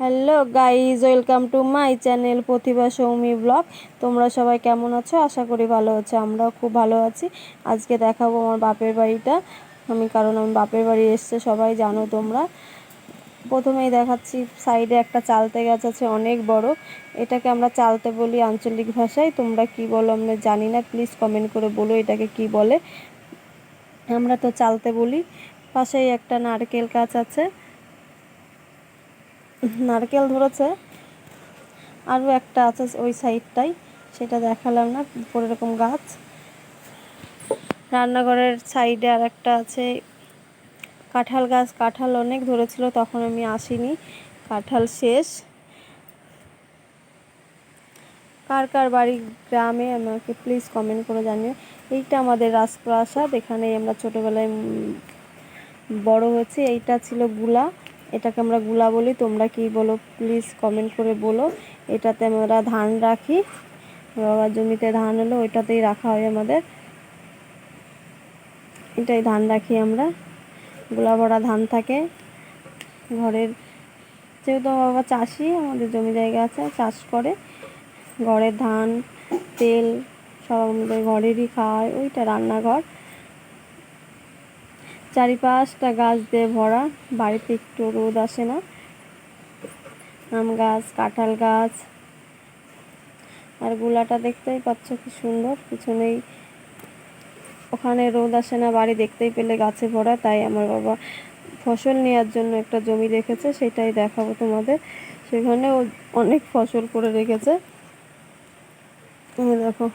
Hello guys, welcome to my channel Pratibha Soumi vlog. তোমরা সবাই কেমন আছো? আশা করি ভালো আছো, আমরাও খুব ভালো আছি। আজকে দেখাবো আমার বাপের বাড়িটা। আমি, কারণ আমি বাপের বাড়ি এসছে, সবাই জানো তোমরা। প্রথমেই দেখাচ্ছি, সাইডে একটা চালতে গাছ আছে, অনেক বড়। এটাকে আমরা চালতে বলি আঞ্চলিক ভাষায়। তোমরা কি বলো, আমরা জানি না প্লিজ কমেন্ট করে বলো এটাকে কি বলে। আমরা তো চালতে বলি। পাশেই একটা নারকেল গাছ আছে। নারকেল ধরেছে। আরও একটা আছে ওই সাইডটাই, সেটা দেখালাম না, উপরে এরকম গাছ। রান্নাঘরের সাইডে আর একটা আছে। কাঁঠাল গাছ, কাঁঠাল অনেক ধরেছিল, তখন আমি আসিনি। কাঁঠাল শেষ। কার কার বাড়ি গ্রামে আমাকে প্লিজ কমেন্ট করে জানিও। এইটা আমাদের রাজপ্রাসাদ, এখানেই আমরা ছোটোবেলায় বড় হয়েছি। এইটা ছিলগুলা এটাকে আমরা গুলা বলি। তোমরা কি বলো প্লিজ কমেন্ট করে বলো। এটাতে আমরা ধান রাখি। বাবার জমিতে ধান হলো, ওইটাতেই রাখা হয় আমাদের। এটাই ধান রাখি আমরা। গোলা ভরা ধান থাকে। ঘরের যেহেতু বাবা চাষি, আমাদের জমি জায়গা আছে, চাষ করে। ঘরের ধান, তেল সব আমাদের ঘরেরই খাওয়া হয়। ওইটা রান্নাঘর। চারিপাশটা গাছ দিয়ে ভরা, বাড়িতে একটু রোদ আসে না। আম গাছ, কাঁঠাল গাছ, আর গুলাটা দেখতেই পাচ্ছ কি সুন্দর, পিছনেই ওখানে রোদ আসে না, বাড়ি দেখতেই পেলে গাছে ভরা, তাই আমার বাবা ফসল নেওয়ার জন্য একটা জমি রেখেছে, সেটাই দেখাবো তোমাদের। সেখানে ও অনেক ফসল করে রেখেছে। দেখো,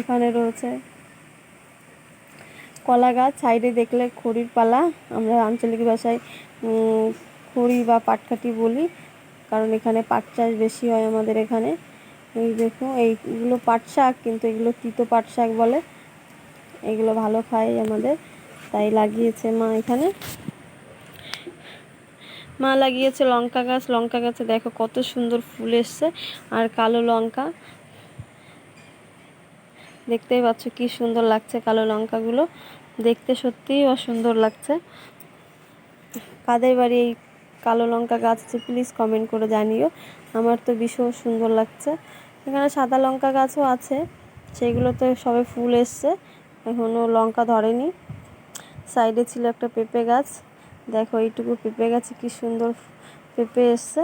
এখানে রয়েছে কলা গাছ, সাইডে দেখলে খড়ির পালা। আমরা আঞ্চলিক ভাষায় খড়ি বা পাটকাঠি বলি, কারণ এখানে পাট চাষ বেশি হয় আমাদের এখানে। এই দেখো এইগুলো পাট শাক, কিন্তু এগুলো তিতো পাট শাক বলে। এগুলো ভালো খায় আমাদের, তাই লাগিয়েছে মা এখানে। মা লাগিয়েছে লঙ্কা গাছ। লঙ্কা গাছে দেখো কত সুন্দর ফুল এসছে, আর কালো লঙ্কা। দেখতেই পাচ্ছ কি সুন্দর লাগছে কালো লঙ্কাগুলো। দেখতে সত্যিই অসুন্দর লাগছে। কাদের বাড়ি এই কালো লঙ্কা গাছ আছে প্লিজ কমেন্ট করে জানিও। আমার তো ভীষণ সুন্দর লাগছে। এখানে সাদা লঙ্কা গাছও আছে। সেইগুলোতে সবে ফুল এসছে। এখনও লঙ্কা ধরেনি। সাইডে ছিল একটা পেঁপে গাছ। দেখো এইটুকু পেঁপে গাছে কি সুন্দর পেঁপে এসছে।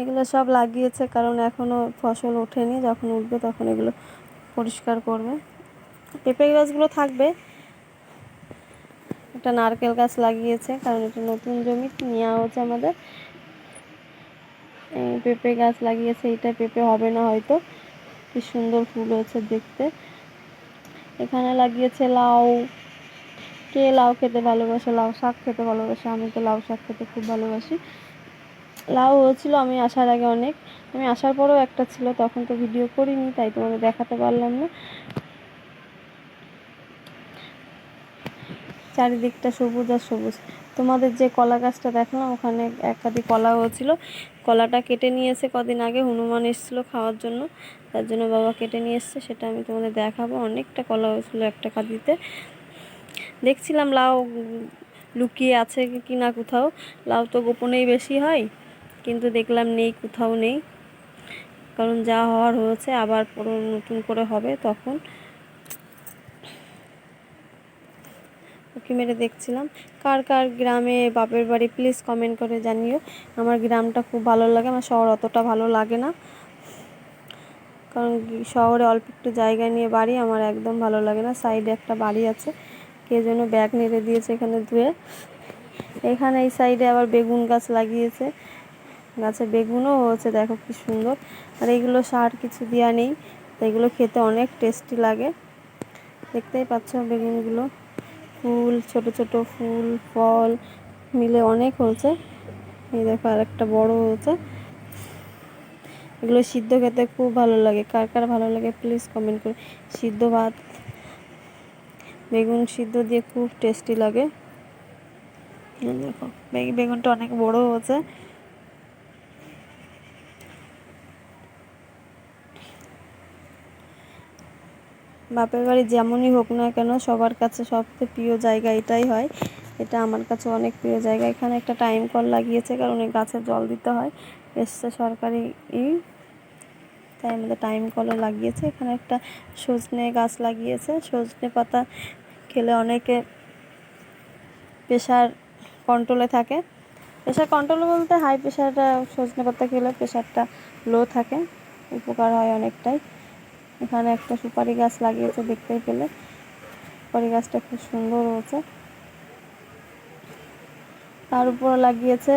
এগুলো সব লাগিয়েছে কারণ এখনও ফসল ওঠেনি। যখন উঠবে তখন এগুলো পরিষ্কার করবে। পেঁপে গাছগুলো থাকবে। একটা নারকেল গাছ লাগিয়েছে, কারণ এটা নতুন জমি, নেওয়া হচ্ছে আমাদের। পেঁপে গাছ লাগিয়েছে, এটা পেঁপে হবে না হয়তো। কি সুন্দর ফুল হয়েছে দেখতে। এখানে লাগিয়েছে লাউ। কে লাউ খেতে ভালোবাসে? লাউ শাক খেতে ভালোবাসে। আমি তো লাউ শাক খেতে খুব ভালোবাসি। লাউ হয়েছিল, আমি আসার আগে অনেক। আমি আসার পরেও একটা ছিল, তখন তো ভিডিও করিনি, তাই তোমাদের দেখাতে পারলাম না। চারিদিকটা সবুজ আর সবুজ। তোমাদের যে কলা গাছটা দেখলাম, ওখানে একাধিক কলা হয়েছিল। কলাটা কেটে নিয়েছে কদিন আগে হনুমান এসেছিল খাওয়ার জন্য। তার জন্য বাবা কেটে নিয়ে এসছে, সেটা আমি তোমাদের দেখাবো। অনেকটা কলা হয়েছিলো একটা কাঁদিতে দেখছিলাম লাউ লুকিয়ে আছে কি না কোথাও। লাউ তো গোপনেই বেশি হয়। কিন্তু দেখলাম নেই, কোথাও নেই। কারণ যা হওয়ার হয়েছে, আবার পুরো নতুন করে হবে তখন। উঁকি মেরে দেখছিলাম। কার কার গ্রামে বাপের বাড়ি প্লিজ কমেন্ট করে জানিও। আমার গ্রামটা খুব ভালো লাগে, আমার শহর অতটা ভালো লাগে না। কারণ শহরে অল্প একটু জায়গা নিয়ে বাড়ি, আমার একদম ভালো লাগে না। সাইডে একটা বাড়ি আছে, কে যেন ব্যাগ নেড়ে দিয়েছে এখানে ধুয়ে। এখানে এই সাইডে আবার বেগুন গাছ লাগিয়েছে। গাছে বেগুনও হয়েছে, দেখো কি সুন্দর। আর এইগুলো সার কিছু দেওয়া নেই এগুলো খেতে অনেক টেস্টি লাগে। দেখতেই পাচ্ছ বেগুনগুলো। ফুল, ছোট ছোট ফুল, ফল মিলে অনেক হয়েছে। এই দেখো আর একটা বড় হয়েছে। এগুলো সিদ্ধ খেতে খুব ভালো লাগে। কার কার ভালো লাগে প্লিজ কমেন্ট করে। সিদ্ধ ভাত, বেগুন সিদ্ধ দিয়ে খুব টেস্টি লাগে। দেখো, বেগুনটা অনেক বড় হয়েছে। বাপের বাড়ি যেমনই হোক না কেন সবার কাছে সবচেয়ে প্রিয় জায়গা এটাই হয়। এটা আমার কাছে অনেক প্রিয় জায়গা। এখানে একটা টাইম কল লাগিয়েছে, কারণ এই গাছে জল দিতে হয়। এসছে সরকারি ই, তাই আমাদের টাইম কলও লাগিয়েছে। এখানে একটা সজনে গাছ লাগিয়েছে। সজনে পাতা খেলে অনেকে প্রেশার কন্ট্রোলে থাকে। প্রেশার কন্ট্রোল বলতে হাই প্রেশারটা সজনে পাতা খেলে প্রেশারটা লো থাকে। উপকার হয় অনেকটাই। এখানে একটা সুপারি গাছ লাগিয়েছে দেখতেই পেলে। সুপারি গাছটা খুব সুন্দর হয়েছে। তার উপর লাগিয়েছে,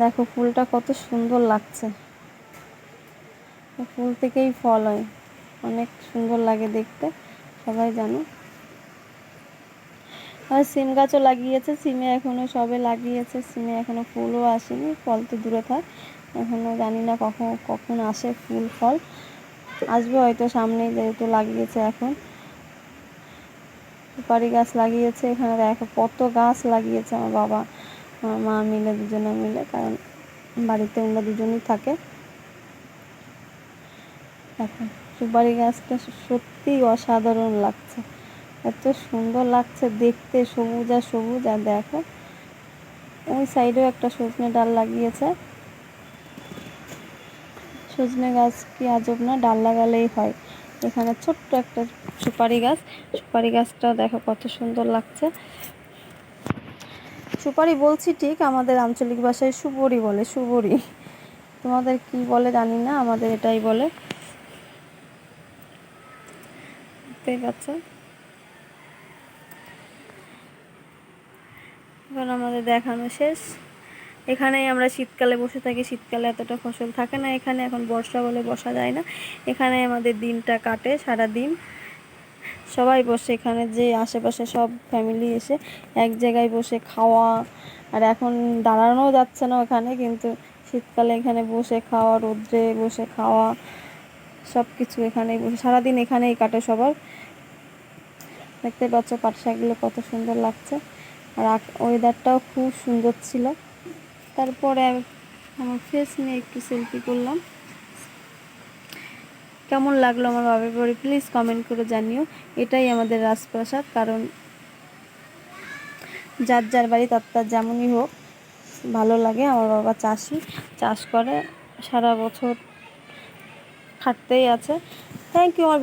দেখো ফুলটা কত সুন্দর লাগছে। ফুল থেকেই ফল হয়, অনেক সুন্দর লাগে দেখতে, সবাই জানো। আর সিম গাছও লাগিয়েছে, সিমে এখনও সবে লাগিয়েছে, সিমে এখনও ফুলও আসেনি, ফল তো দূরে থাক। এখনও জানি না কখন কখন আসে ফুল, ফল। আসবে হয়তো সামনে যেহেতু লাগিয়েছে এখন। সুপারি গাছ লাগিয়েছে, এখানে দেখো কত গাছ লাগিয়েছে আমার বাবা। আমার মা মিলে, দুজনে মিলে, কারণ বাড়িতে ওরা দুজনেই থাকে। দেখো, সুপারি গাছটা সত্যি অসাধারণ লাগছে। এত সুন্দর লাগছে দেখতে, সবুজ আর সবুজ, আর দেখো, ওই সাইডেও একটা সজনে ডাল লাগিয়েছে। সজনে গাছ কি আজব না? ডাল লাগালেই হয়। এখানে ছোট্ট একটা সুপারি গাছ। সুপারি গাছটা দেখো কত সুন্দর লাগছে। সুপারি বলছি ঠিক, আমাদের আঞ্চলিক ভাষায় সুবরি বলে, সুবরি। তোমাদের কি বলে জানি না, আমাদের এটাই বলে। এখন আমাদের দেখানো শেষ। এখানেই আমরা শীতকালে বসে থাকি, শীতকালে এতটা ফসল থাকে না এখানে, এখন বর্ষা বলে বসা যায় না। এখানে আমাদের দিনটা কাটে সারা দিন সবাই বসে এখানে, যে আশেপাশে সব ফ্যামিলি এসে এক জায়গায় বসে খাওয়া। আর এখন দাঁড়ানো যাচ্ছে না ওখানে, কিন্তু শীতকালে এখানে বসে খাওয়া, রোদ্রে বসে খাওয়া সব কিছু এখানেই বসে। সারাদিন এখানেই কাটে সবার। দেখতে পাচ্ছ পাট শাকগুলো কত সুন্দর লাগছে। আর ওয়েদারটাও খুব সুন্দর ছিল। তারপরে আমার ফেস নিয়ে একটু সেলফি করলাম। কেমন লাগল আমার বাবার বাড়ি? প্লিজ কমেন্ট করে জানিও। এটাই আমাদের রাজপ্রাসাদ, কারণ যার যার বাড়ি তার তার যেমনই হোক, ভালো লাগে আমার বাবা চাষি, চাষ করে, সারা বছর খাটতেই আছে। থ্যাংক ইউ আমার